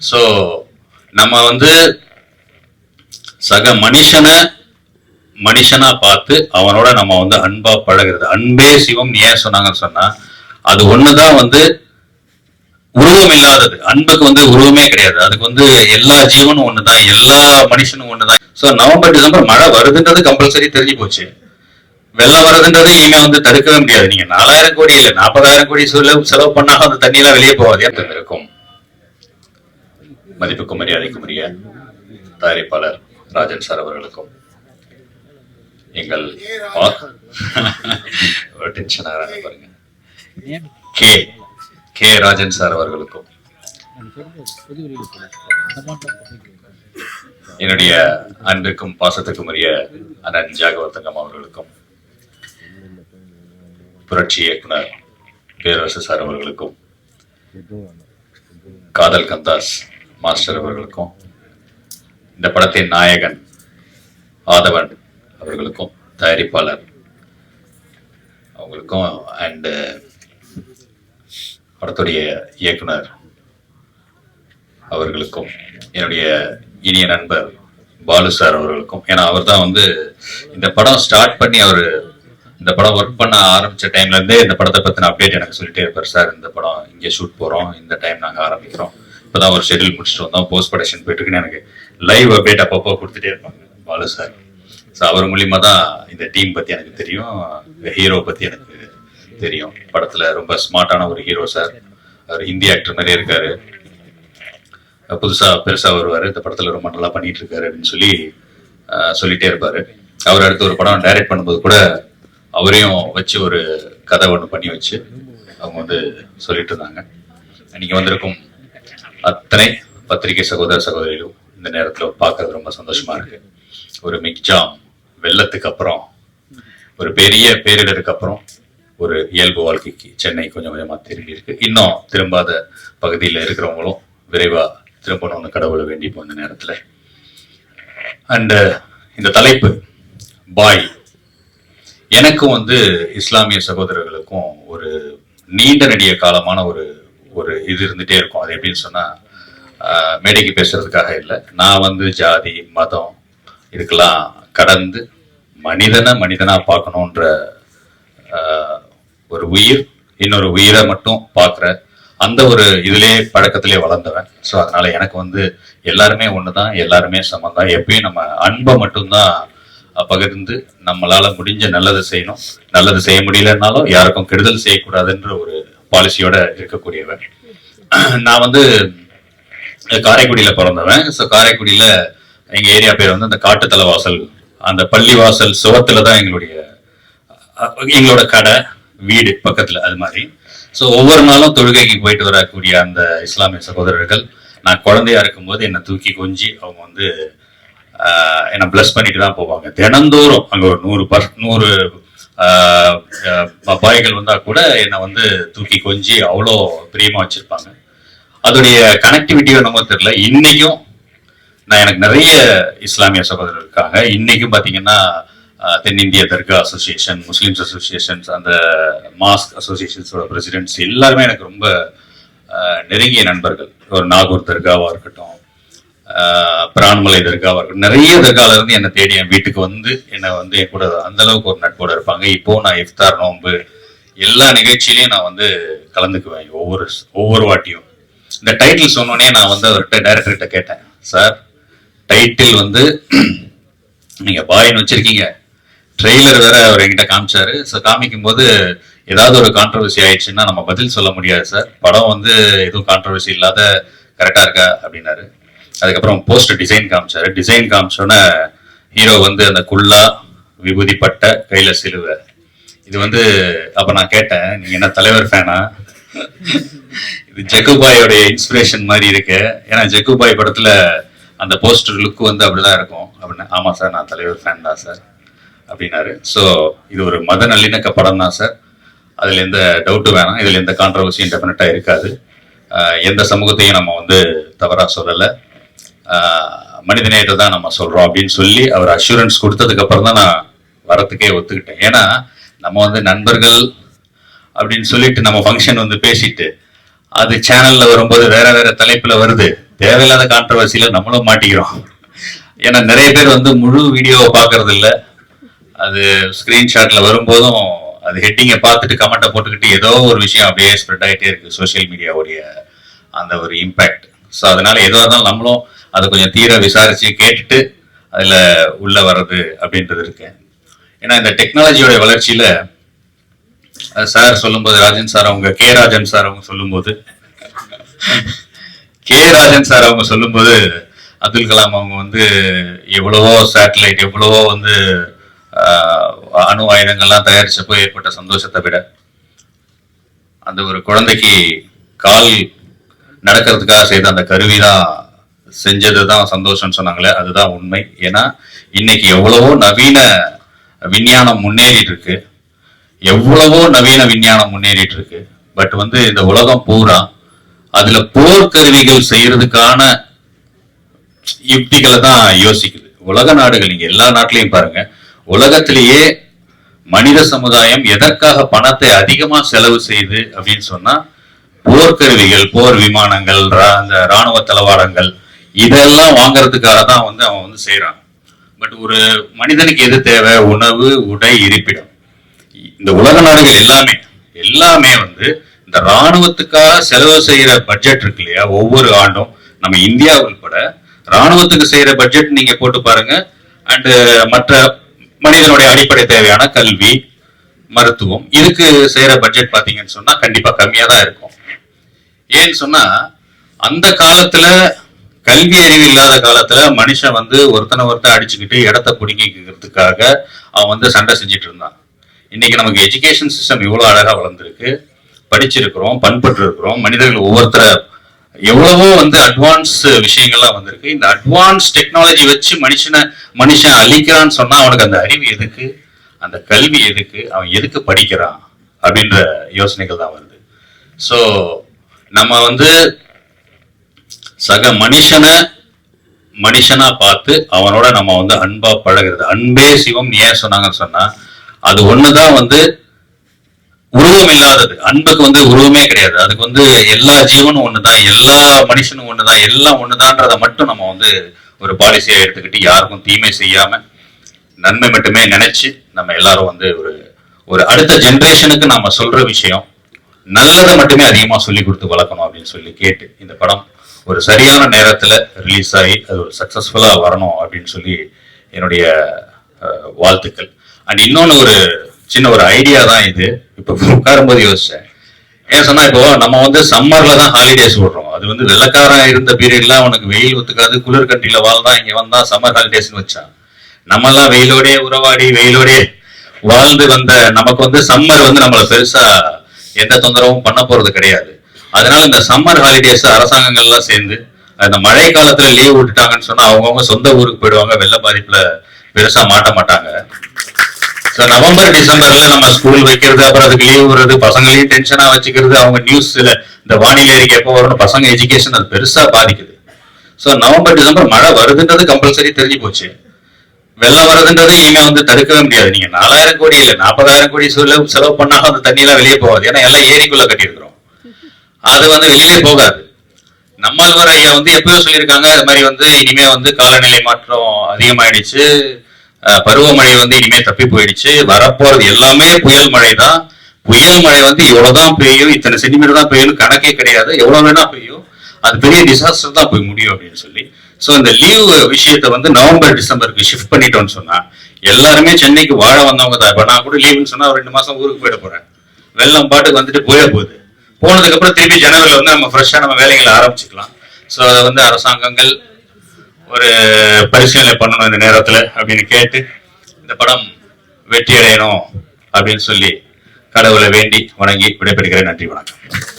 So நம்ம வந்து சக மனுஷனை மனுஷனா பார்த்து அவனோட நம்ம வந்து அன்பா பழகிறது. அன்பே சிவம் ஏன் சொன்னாங்கன்னு சொன்னா அது ஒண்ணுதான் வந்து உருவம் இல்லாதது அன்புக்கு வந்து உருவமே கிடையாது. அதுக்கு வந்து எல்லா ஜீவனும் ஒண்ணுதான் எல்லா மனுஷனும் ஒண்ணுதான். ஸோ நவம்பர் டிசம்பர் மழை வருதுன்றது கம்பல்சரி தெரிஞ்சு போச்சு. வெள்ளம் வருதுன்றது இனிமே வந்து தடுக்கவே முடியாது. நீங்க நாலாயிரம் கோடி இல்ல நாற்பதாயிரம் கோடி செலவு செலவு பண்ணாலும் அந்த தண்ணியெல்லாம் வெளியே போகாது இருக்கும் மதிப்புக்கும் மரியாதைக்கும் உரிய தயாரிப்பாளர் ராஜன் சார் அவர்களுக்கும் எங்கள் டென்ஷன் ஆகிறாங்க பாருங்க. கே கே ராஜன் சார் அவர்களுக்கும் என்னுடைய அன்பிற்கும் பாசத்துக்கும் உரிய அண்ணன் ஜாகவர்த்தங்கம் அவர்களுக்கும் புரட்சி இயக்குனர் பேரரசு சார் அவர்களுக்கும் காதல் கந்தாஸ் மாஸ்டர் அவர்களுக்கும் இந்த படத்தின் நாயகன் ஆதவன் அவர்களுக்கும் தயாரிப்பாளர் அவங்களுக்கும் அண்டு படத்துடைய இயக்குனர் அவர்களுக்கும் என்னுடைய இனிய நண்பர் பாலு சார் அவர்களுக்கும். ஏன்னா அவர் தான் வந்து இந்த படம் ஸ்டார்ட் பண்ணி அவர் இந்த படம் ஒர்க் பண்ண ஆரம்பிச்ச டைம்ல இருந்தே இந்த படத்தை பத்தின அப்டேட் எனக்கு சொல்லிட்டே இருப்பார். சார் இந்த படம் இங்கே ஷூட் போறோம். இந்த டைம் நாங்கள் ஆரம்பிக்கிறோம். இப்பதான் ஒரு ஷெட்யூல் முடிச்சுட்டு வந்தோம். போஸ்ட் ப்ரொடக்ஷன் போயிட்டுருக்குன்னு எனக்கு லைவ் அப்டேட் அப்பப்போ கொடுத்துட்டே இருப்பாங்க. பாலு சார் ஸோ அவர் மூலியமா தான் இந்த டீம் பத்தி எனக்கு தெரியும். ஹீரோ பத்தி எனக்கு தெரியும். படத்துல ரொம்ப ஸ்மார்ட்டான ஒரு ஹீரோ சார் அவர் ஹிந்தி ஆக்டர் மாதிரியே இருக்காரு. புதுசா பெருசா வருவாரு. இந்த படத்துல ரொம்ப நல்லா பண்ணிட்டு இருக்காரு அப்படின்னு சொல்லி சொல்லிட்டே இருப்பாரு. அவர் அடுத்து ஒரு படம் டைரக்ட் பண்ணும்போது கூட அவரையும் வச்சு ஒரு கதை ஒன்று பண்ணி வச்சு அவங்க வந்து சொல்லிட்டு இருந்தாங்க. இன்னைக்கு வந்திருக்கும் அத்தனை பத்திரிகை சகோதர சகோதரிகளும் இந்த நேரத்தில் பார்க்கறது ரொம்ப சந்தோஷமா இருக்கு. ஒரு மிக்ஜாம் வெள்ளத்துக்கு அப்புறம் ஒரு பெரிய பேரிடருக்கு அப்புறம் ஒரு இயல்பு வாழ்க்கைக்கு சென்னை கொஞ்சம் கொஞ்சமாக திரும்பி இருக்கு. இன்னும் திரும்பாத பகுதியில் இருக்கிறவங்களும் விரைவாக திரும்பணும்னு கடவுளை வேண்டிப்போம் இந்த நேரத்தில். அண்டு இந்த தலைப்பு பாய். எனக்கும் வந்து இஸ்லாமிய சகோதரர்களுக்கும் ஒரு நீண்ட நெடிய காலமான ஒரு ஒரு இது இருந்துகிட்டே இருக்கும். அது எப்படின்னு சொன்னால் மேடைக்கு பேசுறதுக்காக இல்லை. நான் வந்து ஜாதி மதம் இதுக்கெல்லாம் கடந்து மனிதனை மனிதனாக பார்க்கணுன்ற ஒரு உயிர் இன்னொரு உயிரை மட்டும் பார்க்குற அந்த ஒரு இதுலேயே பழக்கத்திலே வளர்ந்தவன். ஸோ அதனால எனக்கு வந்து எல்லாருமே தான் எல்லாருமே சமம் எப்பயும் நம்ம அன்பை மட்டும்தான் பகிர்ந்து நம்மளால முடிஞ்ச நல்லது செய்யணும். நல்லது செய்ய முடியலன்னாலும் யாருக்கும் கெடுதல் செய்யக்கூடாதுன்ற ஒரு பாலிசியோட இருக்கக்கூடியவர். நான் வந்து காரைக்குடியில பிறந்தவன். ஸோ காரைக்குடியில எங்க ஏரியா பேர் வந்து அந்த காட்டுத்தலை வாசல். அந்த பள்ளிவாசல் சுவத்துல தான் எங்களுடைய எங்களோட கடை வீடு பக்கத்துல அது மாதிரி. ஸோ ஒவ்வொரு நாளும் தொழுகைக்கு போயிட்டு வரக்கூடிய அந்த இஸ்லாமிய சகோதரர்கள் நான் குழந்தையா இருக்கும்போது என்னை தூக்கி கொஞ்சி அவங்க வந்து என்னை ப்ளஸ் பண்ணிட்டு தான் போவாங்க. தினந்தோறும் அங்க ஒரு நூறு பர் நூறு பாய்கள் வந்தா கூட என்னை வந்து தூக்கி கொஞ்சி அவ்வளோ பிரியமா வச்சிருப்பாங்க. அதோடைய கனெக்டிவிட்டி என்னமோ தெரியல. இன்னைக்கும் நான் எனக்கு நிறைய இஸ்லாமிய சகோதரர் இருக்காங்க. இன்னைக்கும் பார்த்தீங்கன்னா தென்னிந்திய தர்கா அசோசியேஷன் முஸ்லீம்ஸ் அசோசியேஷன்ஸ் அந்த மாஸ்க் அசோசியேஷன்ஸோட பிரசிடென்ட்ஸ் எல்லாருமே எனக்கு ரொம்ப நெருங்கிய நண்பர்கள். ஒரு நாகூர் தர்காவாக இருக்கட்டும் பிரான்மலை தர்கா அவர்கள். நிறைய தர்கால இருந்து என்னை தேடி என் வீட்டுக்கு வந்து என்னை வந்து என் கூட அந்த அளவுக்கு ஒரு நட்போட இருப்பாங்க. இப்போ நான் இஃப்தார் நோன்பு எல்லா நிகழ்ச்சியிலையும் நான் வந்து கலந்துக்குவேன். ஒவ்வொரு ஒவ்வொரு வாட்டியும். இந்த டைட்டில் சொன்னோடனே நான் வந்து அவர்கிட்ட டைரக்டர்கிட்ட கேட்டேன். சார் டைட்டில் வந்து நீங்க பாயின்னு வச்சிருக்கீங்க. ட்ரெய்லர் வேற அவர் என்கிட்ட காமிச்சாரு. ஸோ காமிக்கும் போது ஏதாவது ஒரு கான்ட்ரவர்சி ஆயிடுச்சுன்னா நம்ம பதில் சொல்ல முடியாது சார். படம் வந்து எதுவும் கான்ட்ரவர்சி இல்லாத கரெக்டா இருக்கா? அப்படின்னாரு. அதுக்கப்புறம் போஸ்ட் டிசைன் காமிச்சாரு. டிசைன் காமிச்சோன்னே ஹீரோ வந்து அந்த குல்லா விபூதி பட்டை கையில சிலுவை. இது வந்து அப்ப நான் கேட்டேன் நீங்க என்ன தலைவர் ஃபேனா இது ஜக்குபாயோடைய இன்ஸ்பிரேஷன் மாதிரி இருக்கு. ஏன்னா ஜக்குபாய் படத்துல அந்த போஸ்டர் லுக் வந்து அப்படிதான் இருக்கும். அப்படின்னு ஆமா சார் நான் தலைவர் ஃபேன் தான் சார் அப்படின்னாரு. ஸோ இது ஒரு மத நல்லிணக்க படம் தான் சார் அதுல எந்த டவுட்டும் வேணாம். இதுல எந்த கான்ட்ரவர்சியும் டெஃபினட்டா இருக்காது. எந்த சமூகத்தையும் நம்ம வந்து தவறா சொல்லலை. மனிதநேயத்தை தான் நம்ம சொல்றோம் அப்படின்னு சொல்லி அவர் அஷூரன்ஸ் கொடுத்ததுக்கு அப்புறம் தான் நான் வரத்துக்கே ஒத்துக்கிட்டேன். ஏன்னா நம்ம வந்து நண்பர்கள் அப்படின்னு சொல்லிட்டு நம்ம ஃபங்க்ஷன் வந்து பேசிட்டு அது சேனல்ல வரும்போது வேற வேற தலைப்புல வருது. தேவையில்லாத கான்ட்ரவர்சியில நம்மளும் மாட்டிக்கிறோம். ஏன்னா நிறைய பேர் வந்து முழு வீடியோவை பார்க்கறது இல்லை அது ஸ்கிரீன்ஷாட்ல வரும்போதும் அது ஹெட்டிங்கை பார்த்துட்டு கமெண்ட்டை போட்டுக்கிட்டு ஏதோ ஒரு விஷயம் அப்படியே ஸ்ப்ரெட் ஆகிட்டே இருக்கு சோஷியல் மீடியாவுடைய அந்த ஒரு இம்பேக்ட் ஸோ அதனால எதுவாக இருந்தாலும் நம்மளும் அதை கொஞ்சம் தீர விசாரிச்சு கேட்டுட்டு அதுல உள்ள வர்றது அப்படின்றது இருக்கேன் ஏன்னா இந்த டெக்னாலஜியோட வளர்ச்சியில சார் சொல்லும்போது ராஜன் சார் அவங்க கே ராஜன் சார் அவங்க சொல்லும்போது கே ராஜன் சார் அவங்க சொல்லும்போது அப்துல் கலாம் அவங்க வந்து எவ்வளவோ சேட்டலைட் எவ்வளவோ வந்து ஆஹ், அணு ஆயுதங்கள்லாம் தயாரிச்சப்போ ஏற்பட்ட சந்தோஷத்தை விட அந்த ஒரு குழந்தைக்கு கால் நடக்கிறதுக்காக செய்த அந்த கருவி தான் செஞ்சது தான் சந்தோஷம்னு சொன்னாங்களே அதுதான் உண்மை. ஏன்னா இன்னைக்கு எவ்வளவோ நவீன விஞ்ஞானம் முன்னேறிட்டு இருக்கு எவ்வளவோ நவீன விஞ்ஞானம் முன்னேறிட்டு இருக்கு பட் வந்து இந்த உலகம் பூரா அதுல போர்க்கருவிகள் செய்யறதுக்கான யுக்திகளை தான் யோசிக்குது. உலக நாடுகள் நீங்க எல்லா நாட்டிலையும் பாருங்க. உலகத்திலேயே மனித சமுதாயம் எதற்காக பணத்தை அதிகமா செலவு செய்யுது அப்படின்னு சொன்னா போர்க்கருவிகள் போர் விமானங்கள் ராணுவ தளவாடங்கள் இதெல்லாம் வாங்குறதுக்காக தான் வந்து அவன் வந்து செய்யறான் பட் ஒரு மனிதனுக்கு எது தேவை? உணவு உடை இருப்பிடம். இந்த உலக நாடுகள் எல்லாமே எல்லாமே வந்து இந்த ராணுவத்துக்காக செலவு செய்யற பட்ஜெட் இருக்கு இல்லையா? ஒவ்வொரு ஆண்டும் நம்ம இந்தியா உள்பட ராணுவத்துக்கு செய்யற பட்ஜெட் நீங்க போட்டு பாருங்க. அண்டு மற்ற மனிதனுடைய அடிப்படை தேவையான கல்வி மருத்துவம் இதுக்கு செய்யற பட்ஜெட் பாத்தீங்கன்னு சொன்னா கண்டிப்பா கம்மியா தான் இருக்கும். ஏன்னு சொன்னா அந்த காலத்துல கல்வி அறிவு இல்லாத காலத்துல மனுஷன் வந்து ஒருத்தனை ஒருத்தன் அடிச்சுக்கிட்டு இடத்த பிடிங்கிக்கிறதுக்காக அவன் வந்து சண்டை செஞ்சுட்டு இருந்தான். இன்னைக்கு நமக்கு எஜுகேஷன் சிஸ்டம் இவ்வளவு அழகா வளர்ந்துருக்கு. படிச்சிருக்கிறோம் பண்பட்டு இருக்கிறோம். மனிதர்கள் ஒவ்வொருத்தர எவ்வளவோ வந்து அட்வான்ஸ் விஷயங்கள்லாம் வந்திருக்கு. இந்த அட்வான்ஸ் டெக்னாலஜி வச்சு மனுஷனை மனுஷன் அழிக்கிறான்னு சொன்னா அவனுக்கு அந்த அறிவு எதுக்கு? அந்த கல்வி எதுக்கு? அவன் எதுக்கு படிக்கிறான்? அப்படின்ற யோசனைகள் தான் வருது. ஸோ நம்ம வந்து சக மனுஷனை மனுஷனா பார்த்து அவனோட நம்ம வந்து அன்பா பழகுறது. அன்பே சிவம் ஏன் சொன்னாங்கன்னு சொன்னா அது ஒண்ணுதான் வந்து உருவம் இல்லாதது அன்புக்கு வந்து உருவமே கிடையாது. அதுக்கு வந்து எல்லா ஜீவனும் ஒண்ணுதான் எல்லா மனுஷனும் ஒண்ணுதான் எல்லாம் ஒண்ணுதான்றத மட்டும் நம்ம வந்து ஒரு பாலிசியா எடுத்துக்கிட்டு யாருக்கும் தீமை செய்யாம நன்மை மட்டுமே நினைச்சு நம்ம எல்லாரும் வந்து ஒரு ஒரு அடுத்த ஜென்ரேஷனுக்கு நம்ம சொல்ற விஷயம் நல்லதை மட்டுமே அதிகமா சொல்லி கொடுத்து வளர்க்கணும் அப்படின்னு சொல்லி கேட்டு இந்த படம் ஒரு சரியான நேரத்தில் ரிலீஸ் ஆகி அது ஒரு சக்ஸஸ்ஃபுல்லாக வரணும் அப்படின்னு சொல்லி என்னுடைய வாழ்த்துக்கள். அண்ட் இன்னொன்று ஒரு சின்ன ஒரு ஐடியா தான் இது. இப்போ உட்காரும்போது யோசிச்சேன். ஏன் சொன்னா இப்போ நம்ம வந்து சம்மர்ல தான் ஹாலிடேஸ் விடுறோம். அது வந்து வெள்ளக்காரன் இருந்த பீரியட்ல அவனுக்கு வெயில் ஒத்துக்காது குளிர் கட்டில வாழ்ந்தான் இங்க வந்தா சம்மர் ஹாலிடேஸ்னு வச்சான். நம்ம எல்லாம் வெயிலோடே உறவாடி வெயிலோடே வாழ்ந்து வந்த நமக்கு வந்து சம்மர் வந்து நம்மள பெருசா எந்த தொந்தரவும் பண்ண போறது கிடையாது. அதனால இந்த சம்மர் ஹாலிடேஸ் அரசாங்கங்கள்லாம் சேர்ந்து அந்த மழை காலத்துல லீவ் விட்டுட்டாங்கன்னு சொன்னா அவங்கவுங்க சொந்த ஊருக்கு போயிடுவாங்க வெள்ள பாதிப்புல பெருசா மாட்ட மாட்டாங்க. ஸோ நவம்பர் டிசம்பர்ல நம்ம ஸ்கூல் வைக்கிறது அப்புறம் அதுக்கு லீவ் விடுறது பசங்களையும் டென்ஷனா வச்சுக்கிறது அவங்க நியூஸ்ல இந்த வானிலை அறிக்கை எப்போ வரும்னு பசங்க எஜுகேஷன் அது பெருசா பாதிக்குது. ஸோ நவம்பர் டிசம்பர் மழை வருதுன்றது கம்பல்சரி தெரிஞ்சு போச்சு. வெள்ளம் வருதுன்றது இனிமே வந்து தடுக்கவே முடியாது. நீங்க நாலாயிரம் கோடி இல்லை நாற்பதாயிரம் கோடி செலவு செலவு பண்ணாலும் அந்த தண்ணி எல்லாம் வெளியே போகாது. ஏன்னா எல்லாம் ஏரிக்குள்ள கட்டியிருக்கிறோம். அது வந்து வெளியே போகாது. நம்மாழ்வார் ஐயா வந்து எப்பயோ சொல்லியிருக்காங்க அது மாதிரி வந்து இனிமே வந்து காலநிலை மாற்றம் அதிகமாயிடுச்சு. பருவமழை வந்து இனிமே தப்பி போயிடுச்சு. வரப்போறது எல்லாமே புயல் மழை தான். புயல் மழை வந்து இவ்வளவுதான் பெய்யும் இத்தனை சென்டிமீட்டர் தான் பெய்யும் கணக்கே கிடையாது. எவ்வளவு வேணா பெய்யும். அது பெரிய டிசாஸ்டர் தான் போய் முடியும் அப்படின்னு சொல்லி. சோ இந்த லீவ் விஷயத்தை வந்து நவம்பர் டிசம்பருக்கு ஷிஃப்ட் பண்ணிட்டோம்னு சொன்னா எல்லாருமே சென்னைக்கு வாழ வந்தவங்க தான். இப்ப நான் கூட லீவுன்னு சொன்னா ஒரு ரெண்டு மாசம் ஊருக்கு போயிட போறேன். வெள்ளம் பாட்டுக்கு வந்துட்டு போயிட போகுது. போனதுக்கு அப்புறம் திருப்பி ஜனவரில வந்து நம்ம ஃப்ரெஷ்ஷா நம்ம வேலைகளை ஆரம்பிச்சுக்கலாம். ஸோ அதை வந்து அரசாங்கங்கள் ஒரு பரிசீலனை பண்ணணும் இந்த நேரத்தில் அப்படின்னு கேட்டு இந்த படம் வெற்றி அடையணும் அப்படின்னு சொல்லி கடவுளை வேண்டி வணங்கி விடைபெறுகிறேன். நன்றி வணக்கம்.